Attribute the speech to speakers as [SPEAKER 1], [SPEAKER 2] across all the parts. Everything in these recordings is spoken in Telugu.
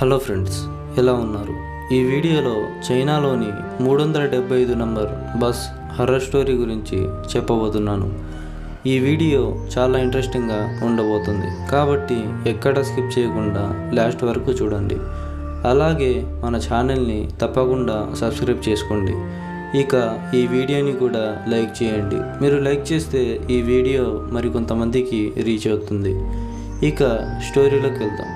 [SPEAKER 1] హలో ఫ్రెండ్స్ ఎలా ఉన్నారు? ఈ వీడియోలో చైనాలోని మూడు వందల డెబ్బై ఐదు నంబర్ బస్ హర్రర్ స్టోరీ గురించి చెప్పబోతున్నాను. ఈ వీడియో చాలా ఇంట్రెస్టింగ్గా ఉండబోతుంది. కాబట్టి ఎక్కడ స్కిప్ చేయకుండా లాస్ట్ వరకు చూడండి. అలాగే మన ఛానల్ని తప్పకుండా సబ్స్క్రైబ్ చేసుకోండి. ఇక ఈ వీడియోని కూడా లైక్ చేయండి. మీరు లైక్ చేస్తే ఈ వీడియో మరికొంతమందికి రీచ్ అవుతుంది. ఇక స్టోరీలోకి వెళ్దాం.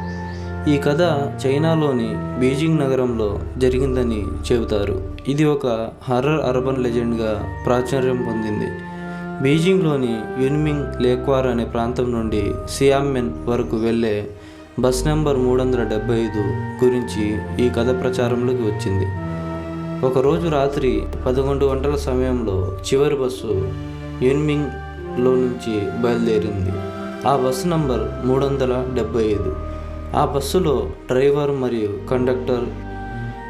[SPEAKER 1] ఈ కథ చైనాలోని బీజింగ్ నగరంలో జరిగిందని చెబుతారు. ఇది ఒక హర్రర్ అర్బన్ లెజెండ్గా ప్రాచుర్యం పొందింది. బీజింగ్లోని యున్మింగ్ లేక్వార్ అనే ప్రాంతం నుండి సియామ్మెన్ వరకు వెళ్ళే బస్ నెంబర్ మూడు వందల డెబ్బై ఐదు గురించి ఈ కథ ప్రచారంలోకి వచ్చింది. ఒకరోజు రాత్రి పదకొండు గంటల సమయంలో చివరి బస్సు యున్మింగ్లో నుంచి బయలుదేరింది. ఆ బస్సు నంబర్ మూడు వందల డెబ్బై ఐదు. ఆ బస్సులో డ్రైవర్ మరియు కండక్టర్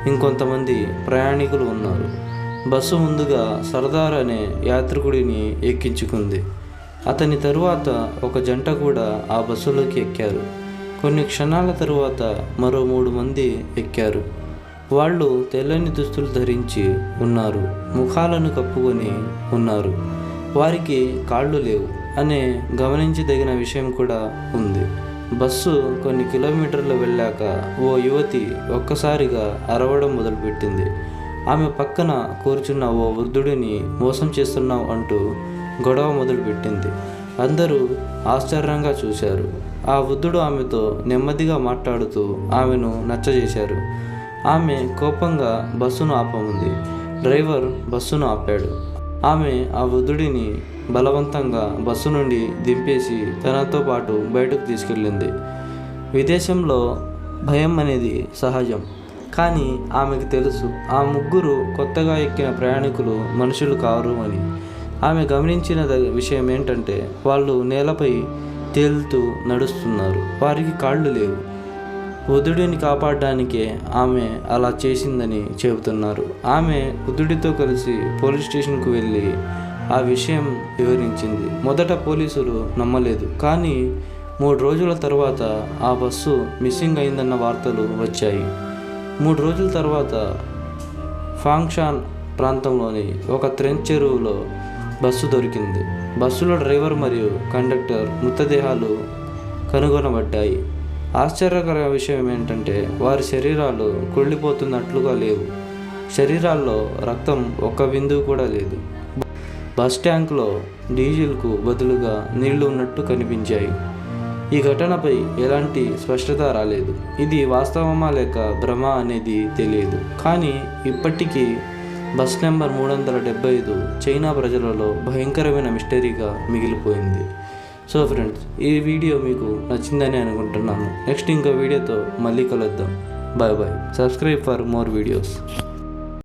[SPEAKER 1] ఇంకొంతమంది ప్రయాణికులు ఉన్నారు. బస్సు ముందుగా సర్దార్ అనే యాత్రికుడిని ఎక్కించుకుంది. అతని తరువాత ఒక జంట కూడా ఆ బస్సులోకి ఎక్కారు. కొన్ని క్షణాల తరువాత మరో మూడు మంది ఎక్కారు. వాళ్ళు తెల్లని దుస్తులు ధరించి ఉన్నారు. ముఖాలను కప్పుకొని ఉన్నారు. వారికి కాళ్ళు లేవు అనే గమనించదగిన విషయం కూడా ఉంది. బస్సు కొన్ని కిలోమీటర్లు వెళ్ళాక ఓ యువతి ఒక్కసారిగా అరవడం మొదలుపెట్టింది. ఆమె పక్కన కూర్చున్న ఓ వృద్ధుడిని మోసం చేస్తున్నావు అంటూ గొడవ మొదలుపెట్టింది. అందరూ ఆశ్చర్యంగా చూశారు. ఆ వృద్ధుడు ఆమెతో నెమ్మదిగా మాట్లాడుతూ ఆమెను నచ్చజేశారు. ఆమె కోపంగా బస్సును ఆపముంది. డ్రైవర్ బస్సును ఆపాడు. ఆమె ఆ వృద్ధుడిని బలవంతంగా బస్సు నుండి దింపేసి తనతో పాటు బయటకు తీసుకెళ్ళింది. విదేశంలో భయం అనేది సహజం. కానీ ఆమెకు తెలుసు ఆ ముగ్గురు కొత్తగా ఎక్కిన ప్రయాణికులు మనుషులు కారు అని. ఆమె గమనించిన విషయం ఏంటంటే వాళ్ళు నేలపై తేలుతూ నడుస్తున్నారు. వారికి కాళ్ళు లేవు. వృద్ధుడిని కాపాడడానికే ఆమె అలా చేసిందని చెబుతున్నారు. ఆమె వృద్ధుడితో కలిసి పోలీస్ స్టేషన్కు వెళ్ళి ఆ విషయం వివరించింది. మొదట పోలీసులు నమ్మలేదు. కానీ మూడు రోజుల తర్వాత ఆ బస్సు మిస్సింగ్ అయిందన్న వార్తలు వచ్చాయి. మూడు రోజుల తర్వాత ఫాంక్షాన్ ప్రాంతంలోని ఒక ట్రెంచ్ చెరువులో బస్సు దొరికింది. బస్సులో డ్రైవర్ మరియు కండక్టర్ మృతదేహాలు కనుగొనబడ్డాయి. ఆశ్చర్యకర విషయం ఏంటంటే వారి శరీరాలు కుళ్ళిపోతున్నట్లుగా లేవు. శరీరాల్లో రక్తం ఒక్క బిందువు కూడా లేదు. బస్ ట్యాంకులో డీజిల్కు బదులుగా నీళ్ళు ఉన్నట్టు కనిపించాయి. ఈ ఘటనపై ఎలాంటి స్పష్టత రాలేదు. ఇది వాస్తవమా లేక భ్రమ అనేది తెలియదు. కానీ ఇప్పటికీ బస్ నెంబర్ మూడు వందల డెబ్బై ఐదు చైనా ప్రజలలో భయంకరమైన మిస్టరీగా మిగిలిపోయింది. సో ఫ్రెండ్స్ ఈ వీడియో మీకు నచ్చిందని అనుకుంటున్నాను. నెక్స్ట్ ఇంకో వీడియోతో మళ్ళీ కలుద్దాం. Bye bye. Subscribe for more videos.